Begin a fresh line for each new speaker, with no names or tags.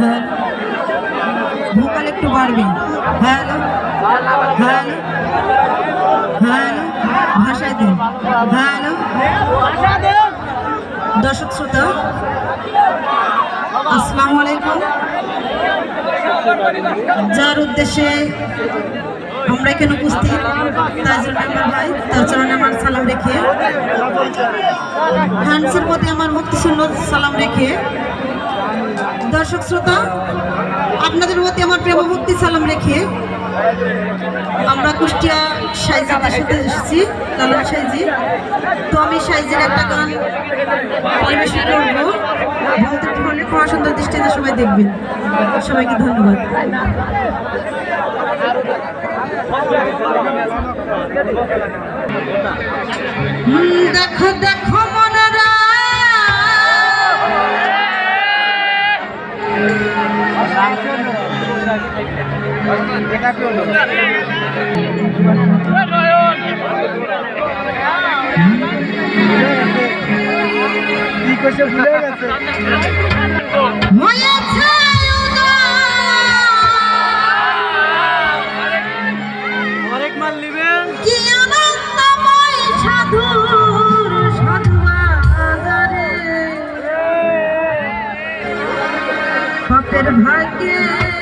হ্যাঁ ভোকাল একটু বাড়বে। হ্যাঁ হ্যাঁ হ্যাঁ ভাষা দিন। হ্যাঁ দর্শক শ্রোতা, আসসালামু আলাইকুম। যার উদ্দেশ্যে আমরা এখানে উপস্থিত। তাজুল মেম্বার ভাই, তার চরণে আমার সালাম রেখে হ্যান্ডসের প্রতি আমার মুক্তি শূন্য সালাম রেখে, দর্শক শ্রোতা, আপনাদের প্রতি আমার প্রেম ভক্তি সালাম রেখে আমরা কুষ্টিয়া সাইজিদের সাথে এসেছি, লালন সাইজি। তো আমি সাইজির একটা গান পরিবেশন করব। বলতে ক্ষমা সুন্দর দৃষ্টিতে সবাই দেখবেন। সবাইকে ধন্যবাদ। দেখো দেখো মনারা।
কি করছে ভুলে গেছে